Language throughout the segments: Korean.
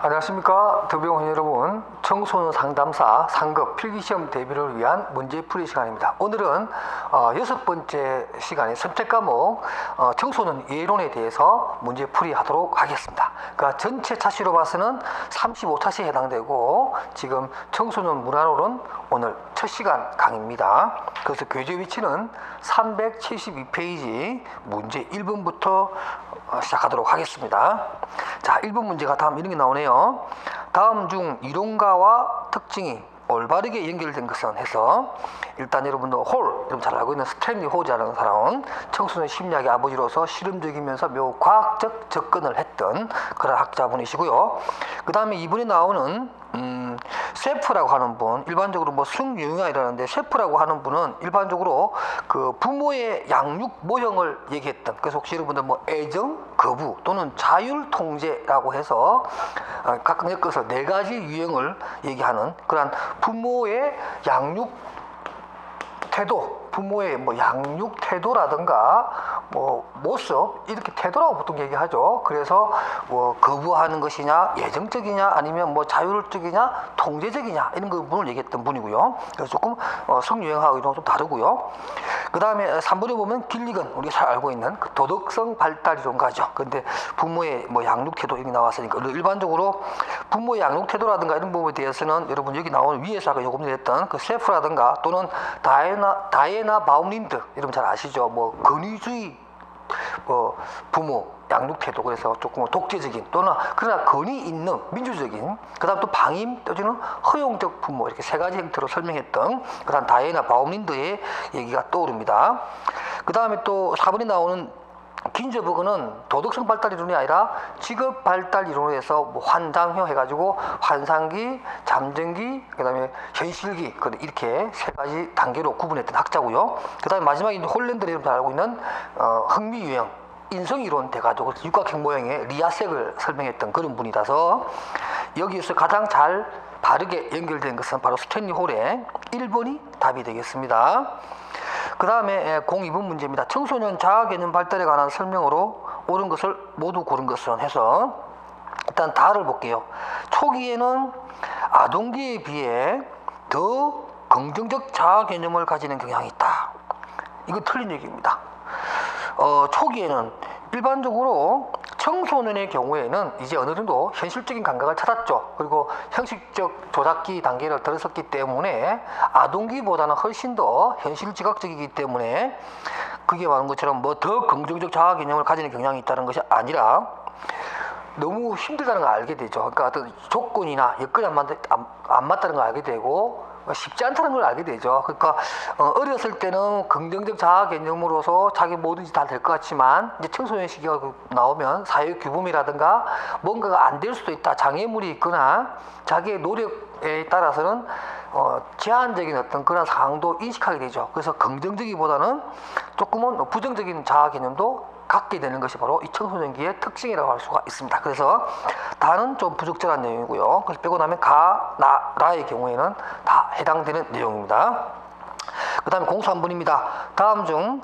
안녕하십니까 더병원 여러분. 청소년 상담사 상급 필기시험 대비를 위한 문제풀이 시간입니다. 오늘은 어, 여섯 번째 시간의 선택 과목 어, 청소년 예론에 대해서 문제풀이 하도록 하겠습니다. 그러니까 전체 차시로 봐서는 35차시에 해당되고 지금 청소년 문화론은 오늘 첫 시간 강의입니다 그래서 교재 위치는 372페이지 문제 1번부터 어, 시작하도록 하겠습니다. 자, 1번 문제가 다음 이런 게 나오네요. 다음 중 이론가와 특징이 올바르게 연결된 것은 해서 일단 여러분도 홀, 여러분 잘 알고 있는 스탠리 호자라는 사람은 청소년 심리학의 아버지로서 실험적이면서 매우 과학적 접근을 했던 그런 학자분이시고요. 그 다음에 이분이 나오는 음, 셰프라고 하는 분, 일반적으로 뭐 승유형이라는데 셰프라고 하는 분은 일반적으로 그 부모의 양육 모형을 얘기했던 그래서 혹시 여러분들 뭐 애정, 거부 또는 자율 통제라고 해서 어, 각각 엮어서 네 가지 유형을 얘기하는 그러한 부모의 양육 태도, 부모의 뭐 양육 태도라든가 뭐 모습 이렇게 태도라고 보통 얘기하죠. 그래서 뭐 거부하는 것이냐, 예정적이냐, 아니면 뭐 자율적이냐, 통제적이냐 이런 부분을 얘기했던 분이고요. 그래서 조금 어, 성유형하고 이런 좀 다르고요. 그 다음에 3번에 보면 길리건 우리가 잘 알고 있는 그 도덕성 발달 이론가죠. 근데 부모의 뭐 양육 태도 이렇게 나왔으니까 일반적으로 부모의 양육 태도라든가 이런 부분에 대해서는 여러분 여기 나오는 위에서 아까 요금 했던 그 셰프라든가 또는 다이애나 다이애나 바움린드 여러분 잘 아시죠? 뭐 권위주의 뭐 부모 양육 태도 그래서 조금 독재적인 또는 그러나 권위 있는 민주적인 그다음 또 방임 또는 허용적 부모 이렇게 세 가지 형태로 설명했던 그다음 다이애나 바움린드의 얘기가 떠오릅니다. 그 다음에 또 4번에 나오는 긴저버그는 도덕성 발달 이론이 아니라 직업 발달 이론으로 해서 뭐 환상형 해가지고 환상기, 잠정기, 그 다음에 현실기 그 이렇게 세 가지 단계로 구분했던 학자고요. 그 다음에 마지막에 이제 홀랜드 이름 잘 알고 있는 어, 흥미 유형 인성 이론 돼가지고 육각형 모형의 리아색을 설명했던 그런 분이라서 여기에서 가장 잘 바르게 연결된 것은 바로 스탠리 홀의 1번이 답이 되겠습니다. 그 다음에 02번 문제입니다. 청소년 자아 개념 발달에 관한 설명으로 옳은 것을 모두 고른 것은 해서 일단 다를 볼게요. 초기에는 아동기에 비해 더 긍정적 자아 개념을 가지는 경향이 있다. 이거 틀린 얘기입니다. 어, 초기에는 일반적으로 청소년의 경우에는 이제 어느 정도 현실적인 감각을 찾았죠. 그리고 형식적 조작기 단계를 들어섰기 때문에 아동기보다는 훨씬 더 현실 지각적이기 때문에 그게 말한 것처럼 뭐 더 긍정적 자아 개념을 가지는 경향이 있다는 것이 아니라 너무 힘들다는 걸 알게 되죠. 그러니까 어떤 조건이나 여건이 안, 맞, 안, 안 맞다는 걸 알게 되고 쉽지 않다는 걸 알게 되죠. 그러니까 어, 어렸을 때는 긍정적 자아 개념으로서 자기 뭐든지 다 될 것 같지만 이제 청소년 시기가 그 나오면 사회 규범이라든가 뭔가가 안 될 수도 있다. 장애물이 있거나 자기의 노력에 따라서는 어, 제한적인 어떤 그런 상황도 인식하게 되죠. 그래서 긍정적이보다는 조금은 부정적인 자아 개념도 갖게 되는 것이 바로 이 청소년기의 특징이라고 할 수가 있습니다. 그래서 다는 좀 부적절한 내용이고요. 그래서 빼고 나면 가, 나, 라의 경우에는 다 해당되는 내용입니다. 그 다음에 공수 한 분입니다. 다음 중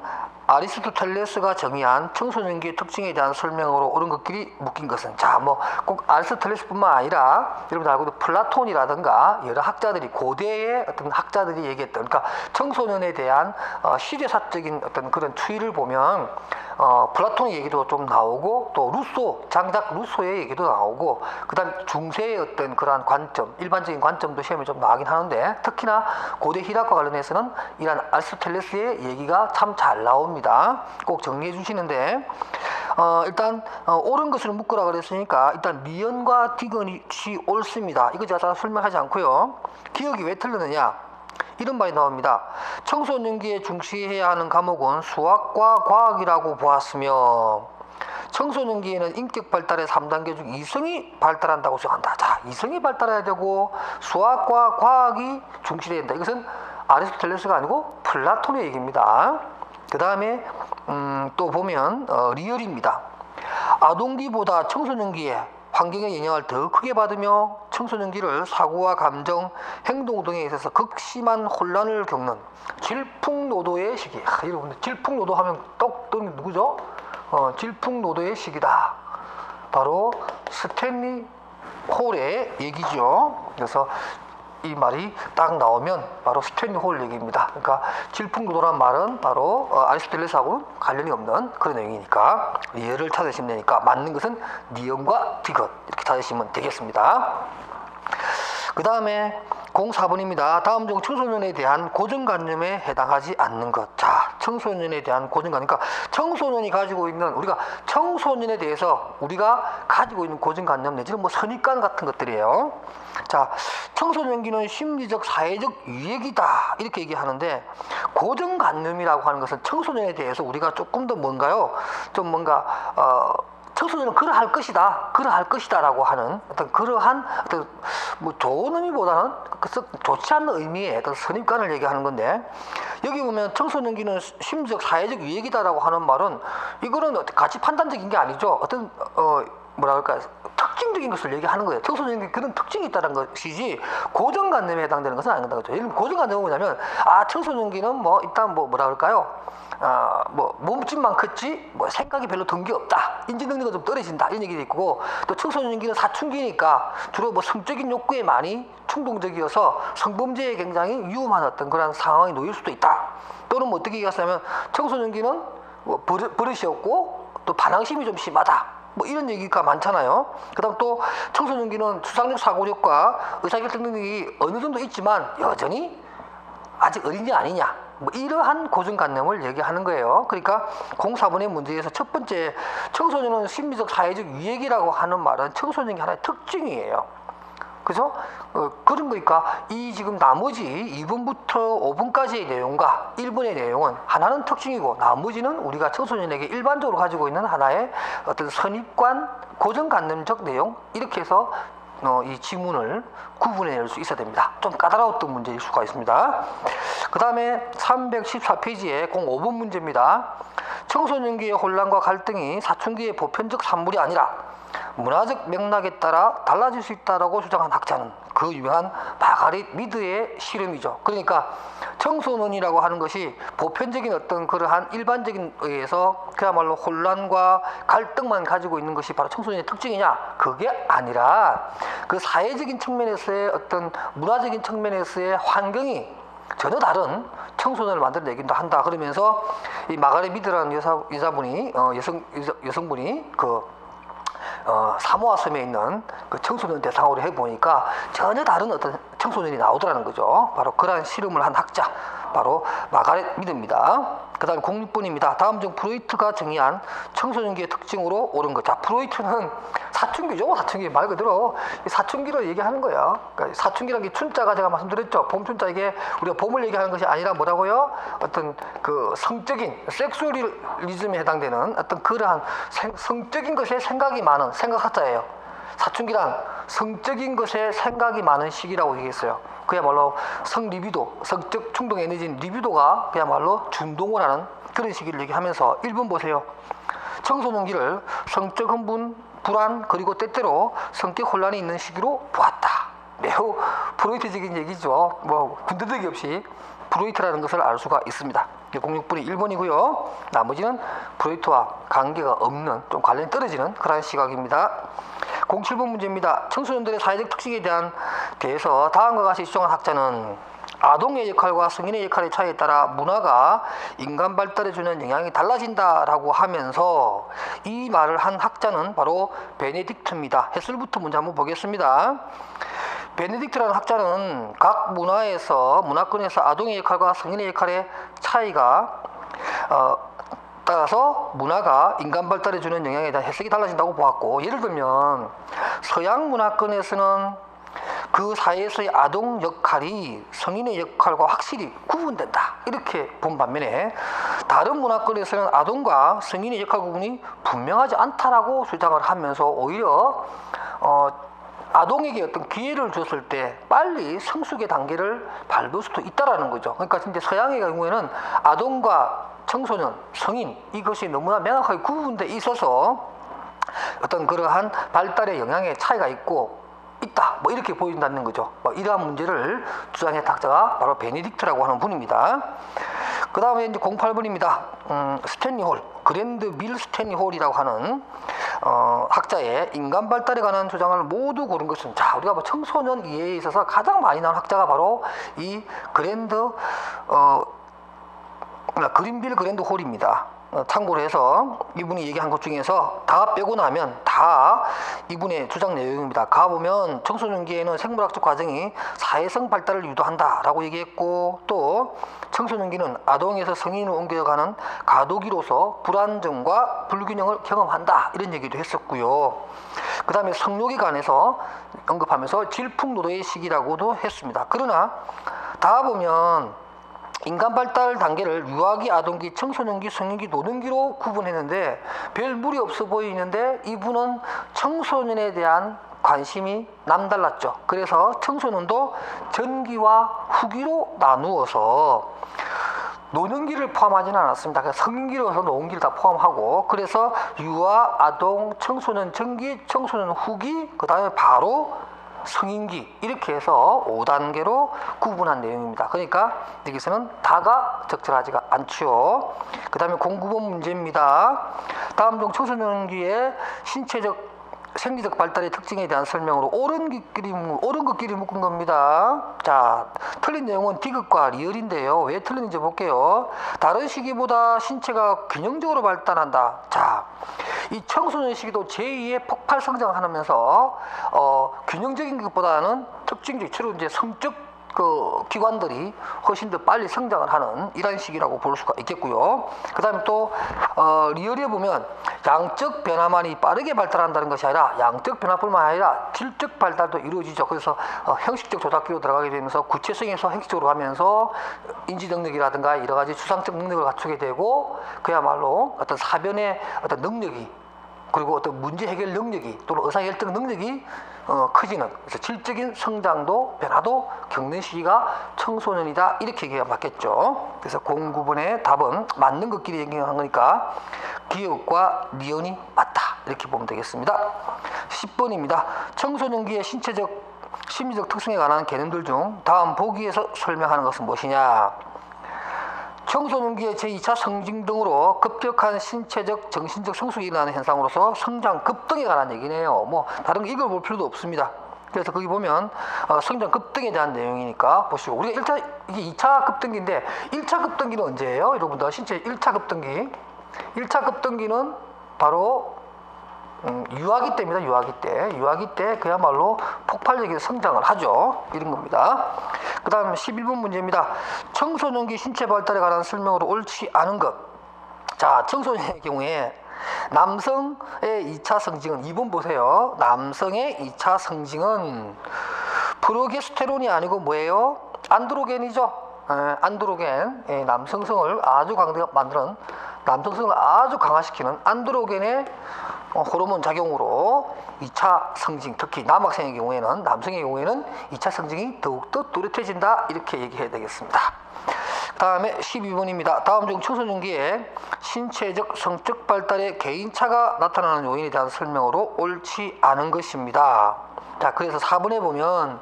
아리스토텔레스가 정의한 청소년기의 특징에 대한 설명으로 옳은 것끼리 묶인 것은 자 뭐 꼭 아리스토텔레스뿐만 아니라 여러분 알고 있는 플라톤이라든가 여러 학자들이 고대의 어떤 학자들이 얘기했던 그러니까 청소년에 대한 어, 시대사적인 어떤 그런 추이를 보면 어, 플라톤의 얘기도 좀 나오고 또 루소 장작 루소의 얘기도 나오고 그다음 중세의 어떤 그러한 관점 일반적인 관점도 시험에 좀 나가긴 하는데 특히나 고대 히락과 관련해서는 이런 아리스토텔레스의 얘기가 참 잘 나옵니다. 꼭 정리해 주시는데 어, 일단 어, 옳은 것을 묶으라 그랬으니까 일단 미연과 디귿이 옳습니다. 이거 제가 다 설명하지 않고요. 기억이 왜 틀렸느냐? 이런 말이 나옵니다. 청소년기에 중시해야 하는 과목은 수학과 과학이라고 보았으며 청소년기에는 인격 발달의 3단계 중 이성이 발달한다고 생각한다. 자, 이성이 발달해야 되고 수학과 과학이 중시해야 된다. 이것은 아리스토텔레스가 아니고 플라톤의 얘기입니다. 그 다음에 음, 또 보면 어, 리얼입니다. 아동기보다 청소년기에 환경의 영향을 더 크게 받으며 청소년기를 사고와 감정, 행동 등에 있어서 극심한 혼란을 겪는 질풍노도의 시기. 아, 여러분들 질풍노도 하면 떡 떠는 누구죠? 어, 질풍노도의 시기다. 바로 스탠리 홀의 얘기죠. 그래서 이 말이 딱 나오면 바로 스탠리 홀 얘기입니다. 그러니까 질풍노도란 말은 바로 어, 아리스토텔레스하고는 관련이 없는 그런 내용이니까 예를 찾으시면 되니까 맞는 것은 니언과 디귿 이렇게 찾으시면 되겠습니다. 그 다음에 04번입니다. 다음 중 청소년에 대한 고정관념에 해당하지 않는 것. 자, 청소년에 대한 고정관념. 그러니까 청소년이 가지고 있는 우리가 청소년에 대해서 우리가 가지고 있는 고정관념 내지는 뭐 선입관 같은 것들이에요. 자, 청소년기는 심리적, 사회적 유액이다 이렇게 얘기하는데 고정관념이라고 하는 것은 청소년에 대해서 우리가 조금 더 뭔가요? 좀 뭔가 어, 청소년은 그러할 것이다, 그러할 것이다라고 하는 어떤 그러한 어떤 뭐 좋은 의미보다는 그 좋지 않는 의미의 어떤 선입관을 얘기하는 건데 여기 보면 청소년기는 심적 사회적 유액이다라고 하는 말은 이거는 가치 판단적인 게 아니죠. 어떤 어 그럴까 특징적인 것을 얘기하는 거예요. 청소년기 그런 특징이 있다는 것이지 고정관념에 해당되는 것은 아니다 그죠. 예를 고정관념은 뭐냐면 아 청소년기는 뭐 일단 뭐 뭐라 그럴까요? 아, 뭐 몸집만 컸지 뭐 생각이 별로 든 게 없다 인지 능력이 좀 떨어진다 이런 얘기도 있고 또 청소년기는 사춘기니까 주로 뭐 성적인 욕구에 많이 충동적이어서 성범죄에 굉장히 위험한 어떤 그런 상황이 놓일 수도 있다 또는 뭐 어떻게 얘기하냐면 청소년기는 뭐 버릇, 버릇이었고 또 반항심이 좀 심하다 뭐 이런 얘기가 많잖아요. 그다음 또 청소년기는 수상력 사고력과 의사결정 능력이 어느 정도 있지만 여전히 아직 어린이 아니냐. 뭐 이러한 고정관념을 얘기하는 거예요. 그러니까 04번의 문제에서 첫 번째 청소년은 심리적 사회적 유액이라고 하는 말은 청소년의 하나의 특징이에요. 그죠? 어, 그런 거니까 이 지금 나머지 2번부터 5번까지의 내용과 1번의 내용은 하나는 특징이고 나머지는 우리가 청소년에게 일반적으로 가지고 있는 하나의 어떤 선입관, 고정관념적 내용 이렇게 해서 어, 이 지문을 구분해낼 수 있어야 됩니다. 좀 까다로웠던 문제일 수가 있습니다. 그 다음에 314페이지에 05번 문제입니다. 청소년기의 혼란과 갈등이 사춘기의 보편적 산물이 아니라 문화적 맥락에 따라 달라질 수 있다라고 주장한 학자는 그 유명한 마가릿 미드의 실험이죠. 그러니까 청소년이라고 하는 것이 보편적인 어떤 그러한 일반적인 의에서 그야말로 혼란과 갈등만 가지고 있는 것이 바로 청소년의 특징이냐? 그게 아니라 그 사회적인 측면에서의 어떤 문화적인 측면에서의 환경이 전혀 다른 청소년을 만들어내기도 한다. 그러면서 이 마가렛 미드라는 여사, 여자분이 어, 여성 여자, 여성 분이 그 어, 사모아 섬에 있는 그 청소년 대상으로 해보니까 전혀 다른 어떤 청소년이 나오더라는 거죠. 바로 그러한 실험을 한 학자, 바로 마가렛 미드입니다. 그 다음에 06번입니다. 다음 중 프로이트가 정의한 청소년기의 특징으로 옳은 것. 자, 프로이트는 사춘기죠. 사춘기 말 그대로 이 사춘기를 얘기하는 거예요. 그러니까 사춘기라는 게 춘자가 제가 말씀드렸죠. 봄춘자 이게 우리가 봄을 얘기하는 것이 아니라 뭐라고요? 어떤 그 성적인 섹슈얼리즘에 해당되는 어떤 그러한 생, 성적인 것에 생각이 많은 생각학자예요. 사춘기란 성적인 것에 생각이 많은 시기라고 얘기했어요. 그야말로 성 리비도, 성적 충동 에너지인 리비도가 그야말로 준동을 하는 그런 시기를 얘기하면서 1번 보세요. 청소년기를 성적 흥분, 불안, 그리고 때때로 성격 혼란이 있는 시기로 보았다. 매우 프로이트적인 얘기죠. 뭐 군더더기 없이 프로이트라는 것을 알 수가 있습니다. 06분이 1번이고요. 나머지는 프로이트와 관계가 없는 좀 관련이 떨어지는 그런 시각입니다. 07번 문제입니다. 청소년들의 사회적 특징에 대한 대해서 다음과 같이 주장한 학자는 아동의 역할과 성인의 역할의 차이에 따라 문화가 인간 발달에 주는 영향이 달라진다라고 하면서 이 말을 한 학자는 바로 베네딕트입니다. 해설부터 문제 한번 보겠습니다. 베네딕트라는 학자는 각 문화에서 문화권에서 아동의 역할과 성인의 역할의 차이가 어, 따라서 문화가 인간 발달에 주는 영향에 대한 해석이 달라진다고 보았고 예를 들면 서양 문화권에서는 그 사이에서의 아동 역할이 성인의 역할과 확실히 구분된다 이렇게 본 반면에 다른 문화권에서는 아동과 성인의 역할 구분이 분명하지 않다라고 주장을 하면서 오히려 어, 아동에게 어떤 기회를 줬을 때 빨리 성숙의 단계를 밟을 수도 있다라는 거죠. 그러니까 근데 서양의 경우에는 아동과 청소년, 성인 이것이 너무나 명확하게 구분돼 있어서 어떤 그러한 발달의 영향의 차이가 있고 있다. 뭐 이렇게 보인다는 거죠. 뭐 이러한 문제를 주장했던 학자가 바로 베네딕트라고 하는 분입니다. 그 다음에 이제 08번입니다. 음, 스탠리 홀, 그랜드 밀 스탠리 홀이라고 하는 어, 학자의 인간 발달에 관한 주장을 모두 고른 것은 자 우리가 뭐 청소년 이해에 있어서 가장 많이 나온 학자가 바로 이 그랜드 어, 그러니까 그린빌 그랜드 홀입니다. 어, 참고로 해서 이분이 얘기한 것 중에서 다 빼고 나면 다 이분의 주장 내용입니다. 가보면 청소년기에는 생물학적 과정이 사회성 발달을 유도한다라고 얘기했고 또 청소년기는 아동에서 성인으로 옮겨가는 가도기로서 불안정과 불균형을 경험한다 이런 얘기도 했었고요. 그 다음에 성욕에 관해서 언급하면서 질풍노도의 시기라고도 했습니다. 그러나 다 보면 인간 발달 단계를 유아기, 아동기, 청소년기, 성인기, 노년기로 구분했는데 별 무리 없어 보이는데 이분은 청소년에 대한 관심이 남달랐죠. 그래서 청소년도 전기와 후기로 나누어서 노년기를 포함하지는 않았습니다. 그래서 성인기로서 노년기를 다 포함하고 그래서 유아, 아동, 청소년 전기, 청소년 후기, 그 다음에 바로 성인기 이렇게 해서 5단계로 구분한 내용입니다. 그러니까 여기서는 다가 적절하지가 않죠. 그 다음에 공구번 문제입니다. 다음 중 청소년기의 신체적 생리적 발달의 특징에 대한 설명으로 옳은 것끼리 옳은 것끼리 묶은 겁니다. 자, 틀린 내용은 디귿과 리얼인데요. 왜 틀린지 볼게요. 다른 시기보다 신체가 균형적으로 발달한다. 자, 이 청소년 시기도 제2의 폭발 성장하면서 어, 균형적인 것보다는 특징적 주로 이제 성적 그 기관들이 훨씬 더 빨리 성장을 하는 이런 시기라고 볼 수가 있겠고요. 그 다음에 또 어, 리얼에 보면 양적 변화만이 빠르게 발달한다는 것이 아니라 양적 변화뿐만 아니라 질적 발달도 이루어지죠. 그래서 어, 형식적 조작기로 들어가게 되면서 구체성에서 형식적으로 가면서 인지 능력이라든가 여러 가지 추상적 능력을 갖추게 되고 그야말로 어떤 사변의 어떤 능력이 그리고 어떤 문제 해결 능력이 또는 의사결정 능력이 어, 커지는 그래서 질적인 성장도 변화도 겪는 시기가 청소년이다 이렇게 얘기가 맞겠죠. 그래서 공구분의 답은 맞는 것끼리 얘기한 거니까 기억과 니언이 맞다 이렇게 보면 되겠습니다. 10번입니다. 청소년기의 신체적 심리적 특성에 관한 개념들 중 다음 보기에서 설명하는 것은 무엇이냐? 청소년기의 제2차 성징 등으로 급격한 신체적, 정신적 성숙이 일어나는 현상으로서 성장 급등에 관한 얘기네요. 뭐 다른 거 읽어볼 필요도 없습니다. 그래서 거기 보면 어, 성장 급등에 대한 내용이니까 보시고 우리가 1차 이게 2차 급등기인데 1차 급등기는 언제예요? 여러분들 신체 1차 급등기 1차 급등기는 바로 음, 유아기 때입니다. 유아기 때. 유아기 때 그야말로 폭발적인 성장을 하죠. 이런 겁니다. 그 다음 11번 문제입니다. 청소년기 신체 발달에 관한 설명으로 옳지 않은 것. 자, 청소년의 경우에 남성의 2차 성징은 2번 보세요. 남성의 2차 성징은 프로게스테론이 아니고 뭐예요? 안드로겐이죠. 에, 안드로겐, 예, 남성성을 아주 강대 만드는 남성성을 아주 강화시키는 안드로겐의 어, 호르몬 작용으로 2차 성징, 특히 남학생의 경우에는 남성의 경우에는 2차 성징이 더욱더 뚜렷해진다 이렇게 얘기해야 되겠습니다. 다음에 12번입니다. 다음 중 청소년기에 신체적 성적 발달에 개인차가 나타나는 요인에 대한 설명으로 옳지 않은 것입니다. 자, 그래서 4번에 보면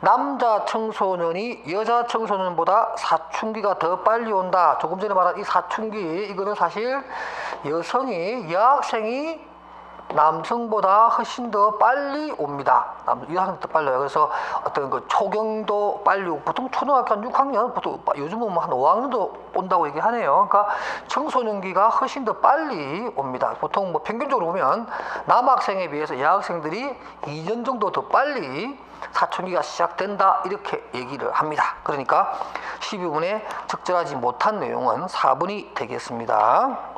남자 청소년이 여자 청소년보다 사춘기가 더 빨리 온다. 조금 전에 말한 이 사춘기 이거는 사실 여성이 여학생이 남성보다 훨씬 더 빨리 옵니다. 남, 여학생 더 빨라요. 그래서 어떤 그 초경도 빨리 오고 보통 초등학교 한 6학년, 보통 요즘은 뭐 한 5학년도 온다고 얘기하네요. 그러니까 청소년기가 훨씬 더 빨리 옵니다. 보통 뭐 평균적으로 보면 남학생에 비해서 여학생들이 2년 정도 더 빨리 사춘기가 시작된다 이렇게 얘기를 합니다. 그러니까 12분에 적절하지 못한 내용은 4번이 되겠습니다.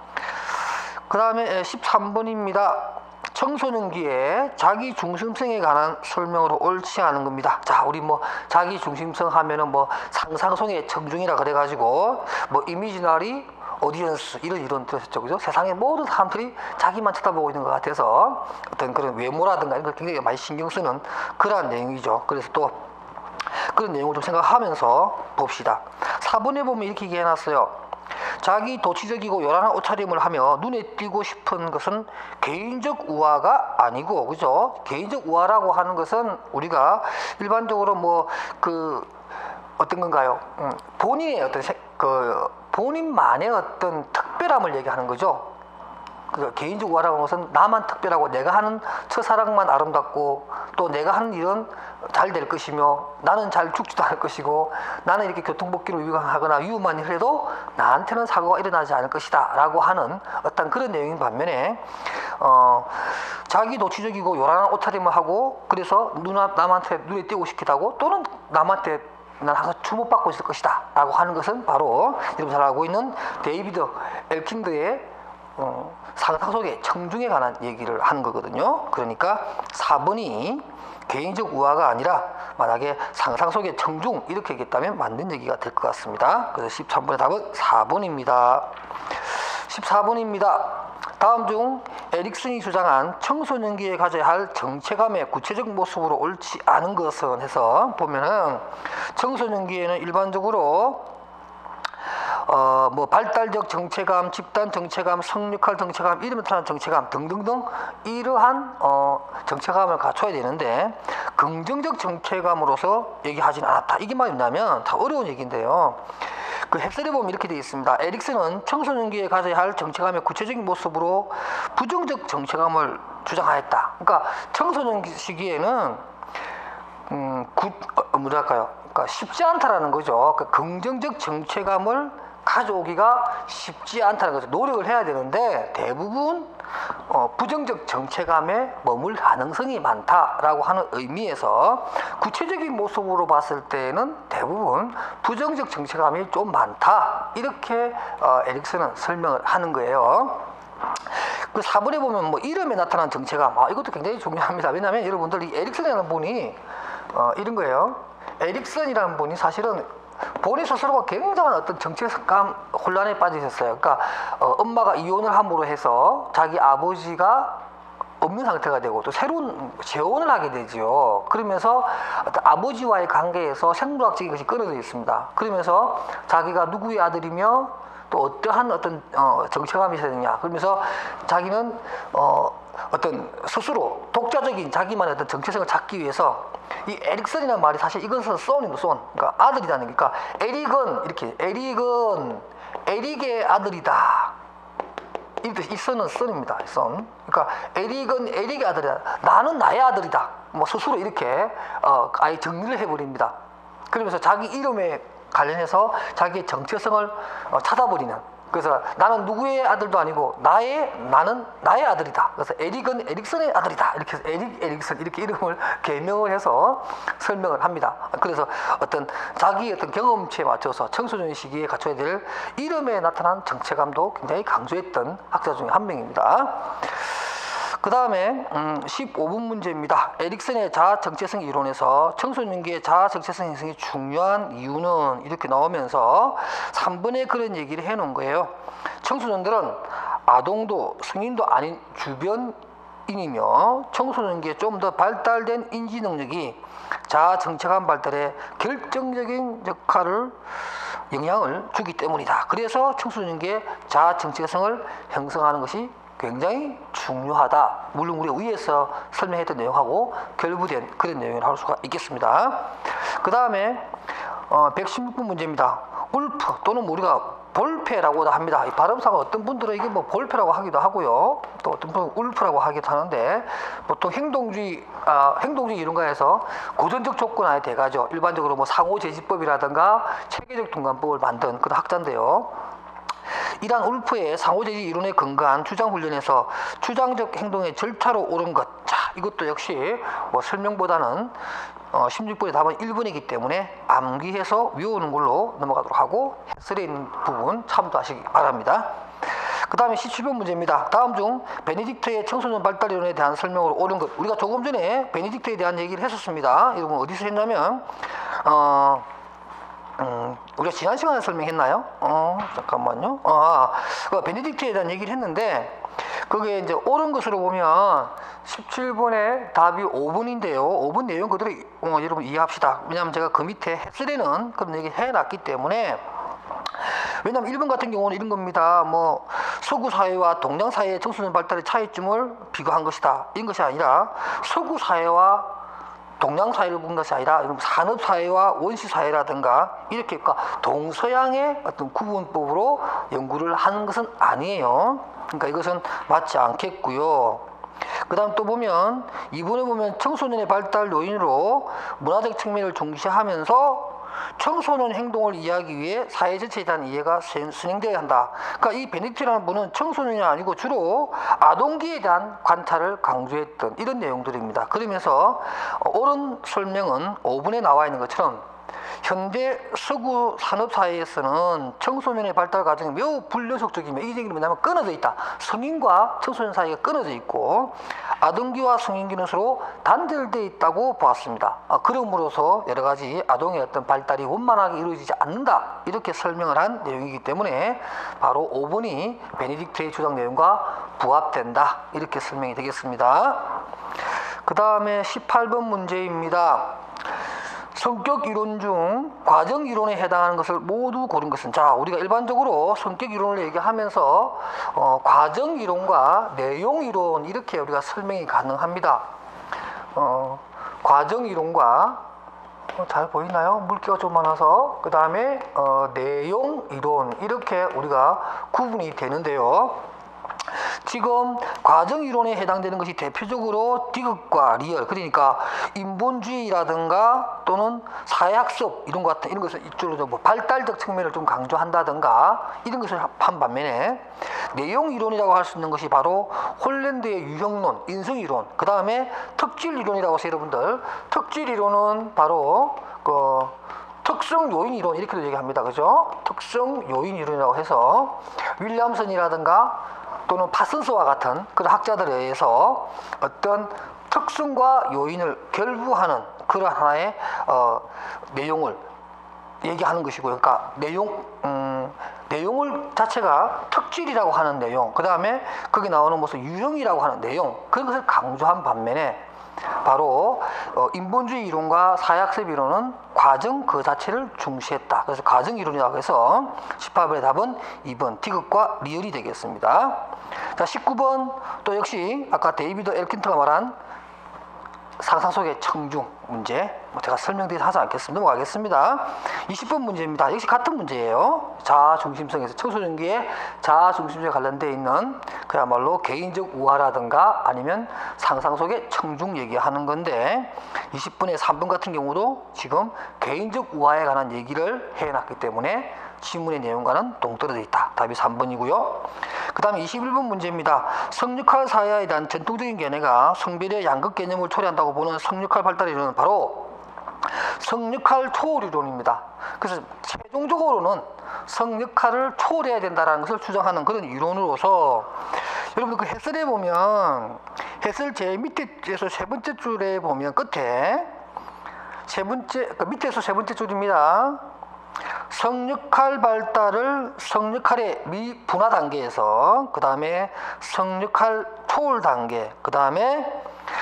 그 다음에 13번입니다. 청소년기에 자기 중심성에 관한 설명으로 옳지 않은 겁니다. 자, 우리 뭐 자기 중심성 하면은 뭐 상상성의 청중이라 그래가지고 뭐 이미지너리 오디언스 이런 이런 뜻이죠, 그죠? 세상의 모든 사람들이 자기만 쳐다보고 있는 것 같아서 어떤 그런 외모라든가 이런 걸 굉장히 많이 신경 쓰는 그러한 내용이죠. 그래서 또 그런 내용을 좀 생각하면서 봅시다. 4번에 보면 이렇게 얘기해놨어요. 자기 도치적이고 요란한 옷차림을 하며 눈에 띄고 싶은 것은 개인적 우화가 아니고 그죠? 개인적 우화라고 하는 것은 우리가 일반적으로 뭐 그 어떤 건가요? 음, 본인의 어떤 세- 그 본인만의 어떤 특별함을 얘기하는 거죠. 그 개인적 우화라는 것은 나만 특별하고 내가 하는 첫사랑만 아름답고 또 내가 하는 일은 잘 될 것이며 나는 잘 죽지도 않을 것이고 나는 이렇게 교통법규를 위반하거나 위험한 일을 해도 나한테는 사고가 일어나지 않을 것이다 라고 하는 어떤 그런 내용인 반면에 어, 자기 노치적이고 요란한 옷차림을 하고 그래서 누나 남한테 눈에 띄고 싶기도 하고 또는 남한테 난 항상 주목받고 있을 것이다 라고 하는 것은 바로 여러분 잘 알고 있는 데이비드 엘킨드의 어, 상상 속의 청중에 관한 얘기를 하는 거거든요. 그러니까 4번이 개인적 우화가 아니라 만약에 상상 속의 청중 이렇게 얘기했다면 맞는 얘기가 될 것 같습니다. 그래서 13번의 답은 4번입니다. 14번입니다. 다음 중 에릭슨이 주장한 청소년기에 가져야 할 정체감의 구체적 모습으로 옳지 않은 것은 해서 보면은 청소년기에는 일반적으로 어, 뭐 발달적 정체감, 집단 정체감, 성역할 정체감, 이름에 따른 정체감 등등등 이러한 어, 정체감을 갖춰야 되는데 긍정적 정체감으로서 얘기하진 않았다. 이게 뭐냐면 다 어려운 얘기인데요. 그 헵셀에 보면 이렇게 되어 있습니다. 에릭슨은 청소년기에 가져야 할 정체감의 구체적인 모습으로 부정적 정체감을 주장하였다. 그러니까 청소년 시기에는 음, 굿, 어, 뭐랄까요? 그러니까 쉽지 않다라는 거죠. 그 긍정적 정체감을 가져오기가 쉽지 않다는 거죠. 노력을 해야 되는데 대부분 어, 부정적 정체감에 머물 가능성이 많다라고 하는 의미에서 구체적인 모습으로 봤을 때는 대부분 부정적 정체감이 좀 많다 이렇게 어, 에릭슨은 설명을 하는 거예요. 그 4번에 보면 뭐 이름에 나타난 정체감 아, 이것도 굉장히 중요합니다. 왜냐하면 여러분들 이 에릭슨이라는 분이 어, 이런 거예요. 에릭슨이라는 분이 사실은 본인 스스로가 굉장한 어떤 정체감 혼란에 빠지셨어요. 그러니까 어, 엄마가 이혼을 함으로 해서 자기 아버지가 없는 상태가 되고 또 새로운 재혼을 하게 되지요. 그러면서 아버지와의 관계에서 생물학적인 것이 끊어져 있습니다. 그러면서 자기가 누구의 아들이며 또 어떠한 어떤 어, 정체감이 되냐. 그러면서 자기는 어, 어떤 스스로 독자적인 자기만의 어떤 정체성을 찾기 위해서 이 에릭슨이라는 말이 사실 이것은 쏜입니다. 쏜. 그러니까 아들이라는 게 그러니까 에릭은 이렇게 에릭은 에릭의 아들이다. 이 뜻, 이 선은 선입니다. 선. 그러니까 에릭은 에릭의 아들이다. 나는 나의 아들이다. 뭐 스스로 이렇게 어, 아예 정리를 해버립니다. 그러면서 자기 이름에 관련해서 자기의 정체성을 어, 찾아버리는. 그래서 나는 누구의 아들도 아니고 나의 나는 나의 아들이다. 그래서 에릭은 에릭슨의 아들이다. 이렇게 해서 에릭 에릭슨 이렇게 이름을 개명을 해서 설명을 합니다. 그래서 어떤 자기 어떤 경험치에 맞춰서 청소년 시기에 갖춰야 될 이름에 나타난 정체감도 굉장히 강조했던 학자 중에 한 명입니다. 그 다음에 음, 15분 문제입니다. 에릭슨의 자아 정체성 이론에서 청소년기의 자아 정체성 형성이 중요한 이유는 이렇게 나오면서 3번에 그런 얘기를 해 놓은 거예요. 청소년들은 아동도 성인도 아닌 주변인이며 청소년기에 좀 더 발달된 인지 능력이 자아 정체감 발달에 결정적인 역할을 영향을 주기 때문이다. 그래서 청소년기에 자아 정체성을 형성하는 것이 굉장히 중요하다. 물론 우리가 위에서 설명했던 내용하고 결부된 그런 내용을 할 수가 있겠습니다. 그 다음에 어, 116분 문제입니다. 울프 또는 우리가 볼페라고도 합니다. 이 발음상은 어떤 분들은 이게 뭐 볼페라고 하기도 하고요. 또 어떤 분은 울프라고 하기도 하는데 보통 행동주의 아, 행동주의 이론가에서 고전적 조건 안에 대가죠. 일반적으로 뭐 상호제지법이라든가 체계적 동감법을 만든 그런 학자인데요. 이러한 울프의 상호제지 이론에 근거한 주장 훈련에서 주장적 행동의 절차로 옳은 것. 자, 이것도 역시 뭐 설명보다는 어, 16번의 답은 1번이기 때문에 암기해서 외우는 걸로 넘어가도록 하고 해설에 있는 부분 참조하시기 바랍니다. 그 다음에 17번 문제입니다. 다음 중 베네딕트의 청소년 발달 이론에 대한 설명으로 옳은 것. 우리가 조금 전에 베네딕트에 대한 얘기를 했었습니다. 여러분 어디서 했냐면 어, 음, 우리가 지난 시간에 설명했나요? 어, 잠깐만요. 어, 아, 그 베네딕트에 대한 얘기를 했는데, 그게 이제 옳은 것으로 보면 17번의 답이 5번인데요. 5번 내용 그대로 어, 여러분 이해합시다. 왜냐하면 제가 그 밑에 헬스에는 그런 얘기 해놨기 때문에 왜냐하면 1번 같은 경우는 이런 겁니다. 뭐 서구 사회와 동양 사회의 청소년 발달의 차이점을 비교한 것이다. 이런 것이 아니라 서구 사회와 동양 사회를 본 것이 아니라 산업 사회와 원시 사회라든가 이렇게 그러니까 동서양의 어떤 구분법으로 연구를 하는 것은 아니에요. 그러니까 이것은 맞지 않겠고요. 그 다음 또 보면 이번에 보면 청소년의 발달 요인으로 문화적 측면을 중시하면서 청소년 행동을 이해하기 위해 사회 전체에 대한 이해가 수- 순행되어야 한다. 그러니까 이 베네딕트라는 분은 청소년이 아니고 주로 아동기에 대한 관찰을 강조했던 이런 내용들입니다. 그러면서 어, 옳은 설명은 5분에 나와 있는 것처럼 현대 서구 산업 사회에서는 청소년의 발달 과정이 매우 불효속적이며 이기적인 뭐냐면 끊어져 있다. 성인과 청소년 사이가 끊어져 있고 아동기와 성인기는 서로 단절되어 있다고 보았습니다. 아, 그러므로서 여러 가지 아동의 어떤 발달이 원만하게 이루어지지 않는다. 이렇게 설명을 한 내용이기 때문에 바로 5번이 베네딕트의 주장 내용과 부합된다. 이렇게 설명이 되겠습니다. 그 다음에 18번 문제입니다. 성격 이론 중 과정 이론에 해당하는 것을 모두 고른 것은 자 우리가 일반적으로 성격 이론을 얘기하면서 어, 과정 이론과 내용 이론 이렇게 우리가 설명이 가능합니다. 어, 과정 이론과 어, 잘 보이나요? 물기가 좀 많아서 그 다음에 어, 내용 이론 이렇게 우리가 구분이 되는데요. 지금 과정 이론에 해당되는 것이 대표적으로 디귿과 리얼 그러니까 인본주의라든가 또는 사회학습 이런 것 같은 이런 것을 이쪽으로 뭐 발달적 측면을 좀 강조한다든가 이런 것을 한 반면에 내용 이론이라고 할 수 있는 것이 바로 홀랜드의 유형론, 인성 이론, 그 다음에 특질 이론이라고 해서 여러분들 특질 이론은 바로 그 특성 요인 이론 이렇게도 얘기합니다. 그죠? 특성 요인 이론이라고 해서 윌리엄슨이라든가 또는 파슨스와 같은 그런 학자들에 의해서 어떤 특성과 요인을 결부하는 그런 하나의 어, 내용을 얘기하는 것이고요. 그러니까 내용 음, 내용을 자체가 특질이라고 하는 내용, 그 다음에 거기 나오는 무슨 유형이라고 하는 내용 그런 것을 강조한 반면에 바로 어, 인본주의 이론과 사회학습 이론은 과정 그 자체를 중시했다. 그래서 과정 이론이라고 해서 18번의 답은 2번 디귿과 리얼이 되겠습니다. 자 19번 또 역시 아까 데이비드 엘킨트가 말한 상상 속의 청중 문제 뭐 제가 설명드리지 하지 않겠습니다. 넘어가겠습니다. 20번 문제입니다. 역시 같은 문제예요. 자아 중심성에서 청소년기의 자아 중심성에 관련되어 있는 그야말로 개인적 우화라든가 아니면 상상 속의 청중 얘기하는 건데 20분의 3번 같은 경우도 지금 개인적 우화에 관한 얘기를 해놨기 때문에 지문의 내용과는 동떨어져 있다. 답이 3번이고요. 그 다음에 21번 문제입니다. 성육할 사회에 대한 전통적인 견해가 성별의 양극 개념을 초래한다고 보는 성육할 발달 이론은 바로 성역할 초월 이론입니다. 그래서 최종적으로는 성역할을 초월해야 된다는 것을 주장하는 그런 이론으로서 여러분들 그 해설에 보면 해설 제 밑에서 세 번째 줄에 보면 끝에 세 번째 그 밑에서 세 번째 줄입니다. 성역할 발달을 성역할의 미분화 단계에서 그 다음에 성역할 초월 단계 그 다음에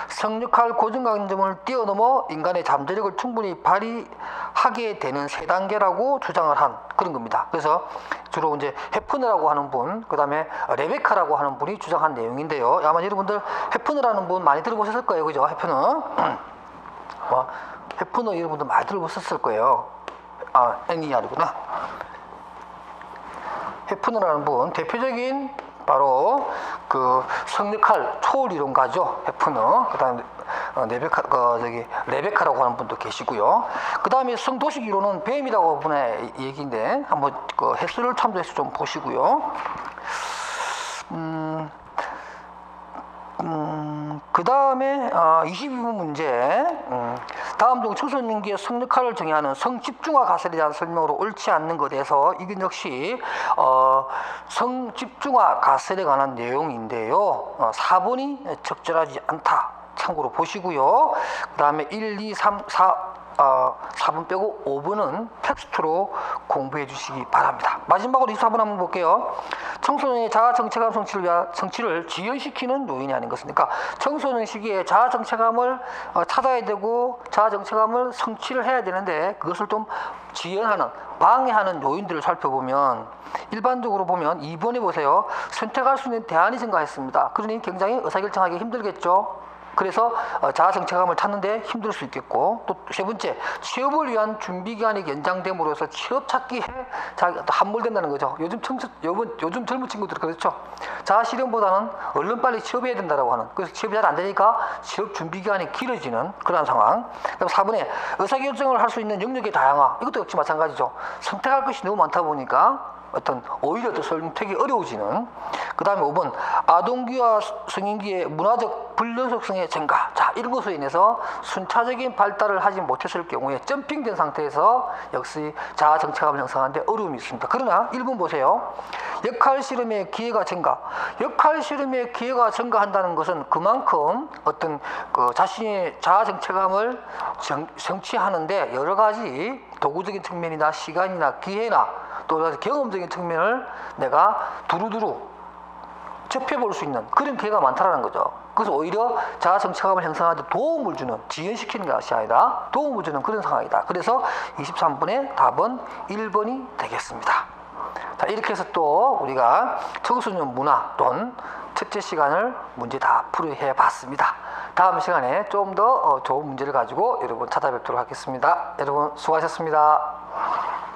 성역할 고정관점을 뛰어넘어 인간의 잠재력을 충분히 발휘하게 되는 세 단계라고 주장을 한 그런 겁니다. 그래서 주로 이제 헤프너라고 하는 분, 그 다음에 레베카라고 하는 분이 주장한 내용인데요. 아마 여러분들 헤프너라는 분 많이 들어보셨을 거예요, 그죠? 헤프너. 뭐, 헤프너 여러분들 많이 들어보셨을 거예요. 아, 아니구나. 헤프너라는 분 대표적인 바로 그 성역할 초월 이론가죠 헤프너 그 다음에 어, 레베카 그 저기 레베카라고 하는 분도 계시고요. 그 다음에 성도식 이론은 뱀이라고 분의 얘기인데 한번 그 해설을 참조해서 좀 보시고요. 음, 음, 그 다음에 어, 22번 문제. 음, 다음 중 청소년기의 성 역할을 정의하는 성 집중화 가설에 대한 설명으로 옳지 않는 것에서 이건 역시 어, 성 집중화 가설에 관한 내용인데요. 어, 4번이 적절하지 않다. 참고로 보시고요. 그 다음에 1, 2, 3, 4 어, 4번 빼고 5번은 텍스트로 공부해 주시기 바랍니다. 마지막으로 24번 한번 볼게요. 청소년의 자아 정체감 성취를, 위하- 성취를 지연시키는 요인이 아닌 것입니까? 청소년 시기에 자아 정체감을 어, 찾아야 되고 자아 정체감을 성취를 해야 되는데 그것을 좀 지연하는 방해하는 요인들을 살펴보면 일반적으로 보면 2번에 보세요. 선택할 수 있는 대안이 증가했습니다. 그러니 굉장히 의사결정하기 힘들겠죠. 그래서 어, 자아 정체감을 찾는데 힘들 수 있겠고 또 세 번째 취업을 위한 준비 기간이 연장됨으로써 취업 찾기에 함몰된다는 거죠. 요즘 청소, 요즘, 요즘 젊은 친구들 그렇죠. 자아 실현보다는 얼른 빨리 취업해야 된다라고 하는 그래서 취업이 잘 안 되니까 취업 준비 기간이 길어지는 그런 상황. 그다음 4번에 의사결정을 할 수 있는 영역의 다양화 이것도 역시 마찬가지죠. 선택할 것이 너무 많다 보니까 어떤 오히려 더 선택이 어려워지는 그 다음에 5번 아동기와 성인기의 문화적 불연속성의 증가. 자 이런 것으로 인해서 순차적인 발달을 하지 못했을 경우에 점핑된 상태에서 역시 자아 정체감을 형성하는데 어려움이 있습니다. 그러나 1번 보세요. 역할 실험의 기회가 증가. 역할 실험의 기회가 증가한다는 것은 그만큼 어떤 그 자신의 자아 정체감을 정, 성취하는데 여러 가지 도구적인 측면이나 시간이나 기회나 또 경험적인 측면을 내가 두루두루 접해볼 수 있는 그런 기회가 많다라는 거죠. 그래서 오히려 자아 정체감을 형성하는 데 도움을 주는 지연시키는 것이 아니라 도움을 주는 그런 상황이다. 그래서 23번의 답은 1번이 되겠습니다. 자 이렇게 해서 또 우리가 청소년 문화 또는 첫째 시간을 문제 다 풀이해 봤습니다. 다음 시간에 좀더 어, 좋은 문제를 가지고 여러분 찾아뵙도록 하겠습니다. 여러분 수고하셨습니다.